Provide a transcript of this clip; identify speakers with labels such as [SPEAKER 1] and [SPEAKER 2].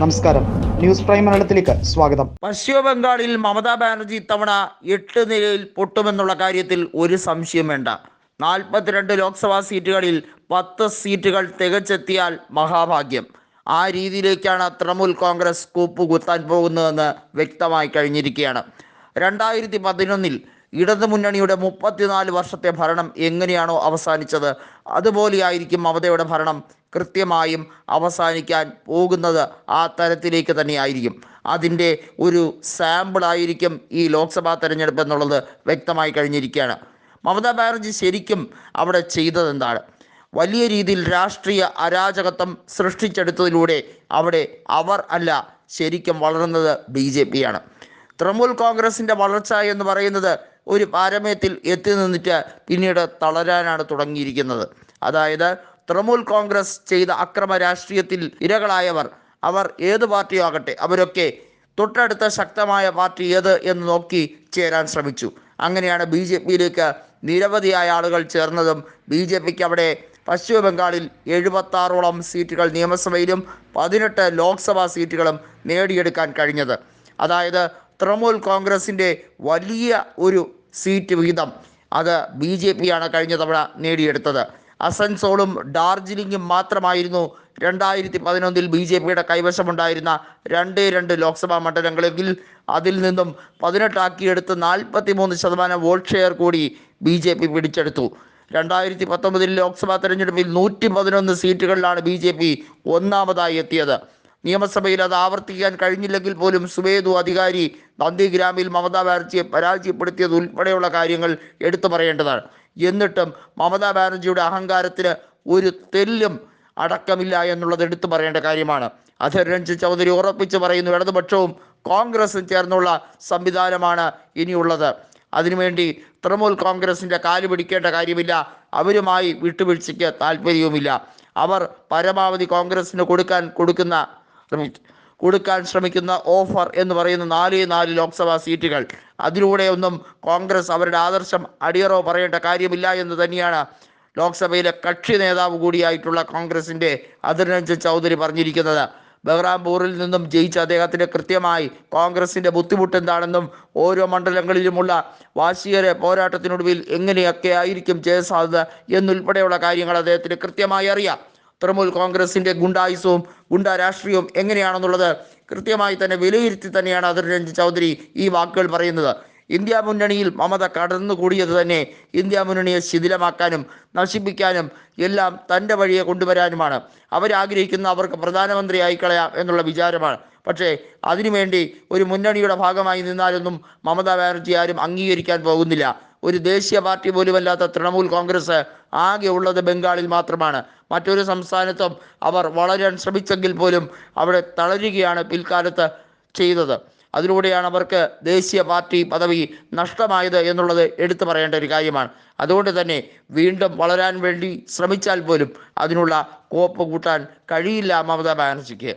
[SPEAKER 1] നമസ്കാരം. News prime മലയാളത്തിലേക്ക് സ്വാഗതം.
[SPEAKER 2] പശ്ചിമ ബംഗാളിൽ മമതാ ബാനർജി ഇത്തവണ എട്ട് നിലയിൽ പൊട്ടുമെന്നുള്ള കാര്യത്തിൽ ഒരു സംശയം വേണ്ട. നാൽപ്പത്തിരണ്ട് ലോക്സഭാ സീറ്റുകളിൽ പത്ത് സീറ്റുകൾ തികച്ചെത്തിയാൽ മഹാഭാഗ്യം. ആ രീതിയിലേക്കാണ് തൃണമൂൽ കോൺഗ്രസ് കൂപ്പ് കുത്താൻ പോകുന്നതെന്ന് വ്യക്തമായി കഴിഞ്ഞിരിക്കുകയാണ്. രണ്ടായിരത്തി പതിനൊന്നിൽ ഇടതുമുന്നണിയുടെ മുപ്പത്തിനാല് വർഷത്തെ ഭരണം എങ്ങനെയാണോ അവസാനിച്ചത് അതുപോലെയായിരിക്കും മമതയുടെ ഭരണം കൃത്യമായും അവസാനിക്കാൻ പോകുന്നത് ആ തരത്തിലേക്ക് തന്നെയായിരിക്കും. അതിന്റെ ഒരു സാമ്പിളായിരിക്കും ഈ ലോക്സഭാ തെരഞ്ഞെടുപ്പ് എന്നുള്ളത് വ്യക്തമായി കഴിഞ്ഞിരിക്കുകയാണ്. മമതാ ബാനർജി ശരിക്കും അവിടെ ചെയ്തതെന്താണ്? വലിയ രീതിയിൽ രാഷ്ട്രീയ അരാജകത്വം സൃഷ്ടിച്ചെടുത്തതിലൂടെ അവിടെ അവർ അല്ല ശരിക്കും വളർന്നത് ബി ജെ പിയാണ് തൃണമൂൽ കോൺഗ്രസിന്റെ വളർച്ച എന്ന് പറയുന്നത് ഒരു പാരമ്യത്തിൽ എത്തി നിന്നിട്ട് പിന്നീട് തളരാനാണ് തുടങ്ങിയിരിക്കുന്നത്. അതായത് തൃണമൂൽ കോൺഗ്രസ് ചെയ്ത അക്രമ രാഷ്ട്രീയത്തിൽ ഇരകളായവർ അവർ ഏത് പാർട്ടിയോ ആകട്ടെ അവരൊക്കെ തൊട്ടടുത്ത ശക്തമായ പാർട്ടി ഏത് എന്ന് നോക്കി ചേരാൻ ശ്രമിച്ചു. അങ്ങനെയാണ് ബി ജെ പിയിലേക്ക് നിരവധിയായ ആളുകൾ ചേർന്നതും ബി ജെ പിക്ക് അവിടെ പശ്ചിമ ബംഗാളിൽ എഴുപത്താറോളം സീറ്റുകൾ നിയമസഭയിലും പതിനെട്ട് ലോക്സഭാ സീറ്റുകളും നേടിയെടുക്കാൻ കഴിഞ്ഞത്. അതായത് തൃണമൂൽ കോൺഗ്രസിന്റെ വലിയ ഒരു സീറ്റ് വീതം അത് ബി ജെ പിയാണ് കഴിഞ്ഞ തവണ നേടിയെടുത്തത്. അസൻസോളും ഡാർജിലിംഗും മാത്രമായിരുന്നു രണ്ടായിരത്തി പതിനൊന്നിൽ ബി ജെ പിയുടെ കൈവശമുണ്ടായിരുന്ന രണ്ട് രണ്ട് ലോക്സഭാ മണ്ഡലങ്ങളെങ്കിൽ അതിൽ നിന്നും പതിനെട്ടാക്കിയെടുത്ത് നാൽപ്പത്തി മൂന്ന് ശതമാനം വോട്ട് ഷെയർ കൂടി ബി ജെ പി പിടിച്ചെടുത്തു. രണ്ടായിരത്തി പത്തൊമ്പതിൽ ലോക്സഭാ തെരഞ്ഞെടുപ്പിൽ നൂറ്റി പതിനൊന്ന് സീറ്റുകളിലാണ് ബി ജെ പി ഒന്നാമതായി എത്തിയത്. നിയമസഭയിൽ അത് ആവർത്തിക്കാൻ കഴിഞ്ഞില്ലെങ്കിൽ പോലും സുവേതു അധികാരി നന്ദിഗ്രാമിൽ മമതാ ബാനർജിയെ പരാജയപ്പെടുത്തിയത് ഉൾപ്പെടെയുള്ള കാര്യങ്ങൾ എടുത്തു പറയേണ്ടതാണ്. എന്നിട്ടും മമതാ ബാനർജിയുടെ അഹങ്കാരത്തിന് ഒരു തെല്ലും അടക്കമില്ല എന്നുള്ളത് എടുത്തു പറയേണ്ട കാര്യമാണ്. അധർ രഞ്ജിത് ചൗധരി ഉറപ്പിച്ച് പറയുന്നു ഇടതുപക്ഷവും കോൺഗ്രസും ചേർന്നുള്ള സംവിധാനമാണ് ഇനിയുള്ളത്. അതിനുവേണ്ടി തൃണമൂൽ കോൺഗ്രസിന്റെ കാൽ പിടിക്കേണ്ട കാര്യമില്ല. അവരുമായി വിട്ടുവീഴ്ചയ്ക്ക് താല്പര്യവുമില്ല. അവർ പരമാവധി കോൺഗ്രസിന് കൊടുക്കാൻ കൊടുക്കുന്ന കൊടുക്കാൻ ശ്രമിക്കുന്ന ഓഫർ എന്ന് പറയുന്ന നാല് നാല് ലോക്സഭാ സീറ്റുകൾ. അതിലൂടെയൊന്നും കോൺഗ്രസ് അവരുടെ ആദർശം അടിയറോ പറയേണ്ട കാര്യമില്ല എന്ന് തന്നെയാണ് ലോക്സഭയിലെ കക്ഷി നേതാവ് കൂടിയായിട്ടുള്ള കോൺഗ്രസിന്റെ അതിരഞ്ജൻ രഞ്ജൻ ചൗധരി പറഞ്ഞിരിക്കുന്നത്. ബഹ്റാംപൂറിൽ നിന്നും ജയിച്ച അദ്ദേഹത്തിന് കൃത്യമായി കോൺഗ്രസിന്റെ ബുദ്ധിമുട്ട് എന്താണെന്നും ഓരോ മണ്ഡലങ്ങളിലുമുള്ള വാശിയരെ പോരാട്ടത്തിനൊടുവിൽ എങ്ങനെയൊക്കെ ആയിരിക്കും ജയസാധ്യത എന്നുൾപ്പെടെയുള്ള കാര്യങ്ങൾ അദ്ദേഹത്തിന് കൃത്യമായി അറിയാം. തൃണമൂൽ കോൺഗ്രസിന്റെ ഗുണ്ടായുസവും ഗുണ്ട രാഷ്ട്രീയവും എങ്ങനെയാണെന്നുള്ളത് കൃത്യമായി തന്നെ വിലയിരുത്തി തന്നെയാണ് അതിർ രഞ്ജൻ ചൗധരി ഈ വാക്കുകൾ പറയുന്നത്. ഇന്ത്യ മുന്നണിയിൽ മമത കടന്നുകൂടിയത് തന്നെ ഇന്ത്യ മുന്നണിയെ ശിഥിലമാക്കാനും നശിപ്പിക്കാനും എല്ലാം തന്റെ വഴിയെ കൊണ്ടുവരാനുമാണ്. അവരാഗ്രഹിക്കുന്ന അവർക്ക് പ്രധാനമന്ത്രി കളയാം എന്നുള്ള വിചാരമാണ്. പക്ഷേ അതിനുവേണ്ടി ഒരു മുന്നണിയുടെ ഭാഗമായി നിന്നാലൊന്നും മമതാ ബാനർജി ആരും അംഗീകരിക്കാൻ പോകുന്നില്ല. ഒരു ദേശീയ പാർട്ടി പോലുമല്ലാത്ത തൃണമൂൽ കോൺഗ്രസ് ആകെ ഉള്ളത് ബംഗാളിൽ മാത്രമാണ്. മറ്റൊരു സംസ്ഥാനത്തും അവർ വളരാൻ ശ്രമിച്ചെങ്കിൽ പോലും അവിടെ തളരുകയാണ് പിൽക്കാലത്ത് ചെയ്തത്. അതിലൂടെയാണ് അവർക്ക് ദേശീയ പാർട്ടി പദവി നഷ്ടമായത് എന്നുള്ളത് എടുത്തു പറയേണ്ട ഒരു കാര്യമാണ്. അതുകൊണ്ട് തന്നെ വീണ്ടും വളരാൻ വേണ്ടി ശ്രമിച്ചാൽ പോലും അതിനുള്ള കോപ്പ് കൂട്ടാൻ കഴിയില്ല മമതാ ബാനർജിക്ക്.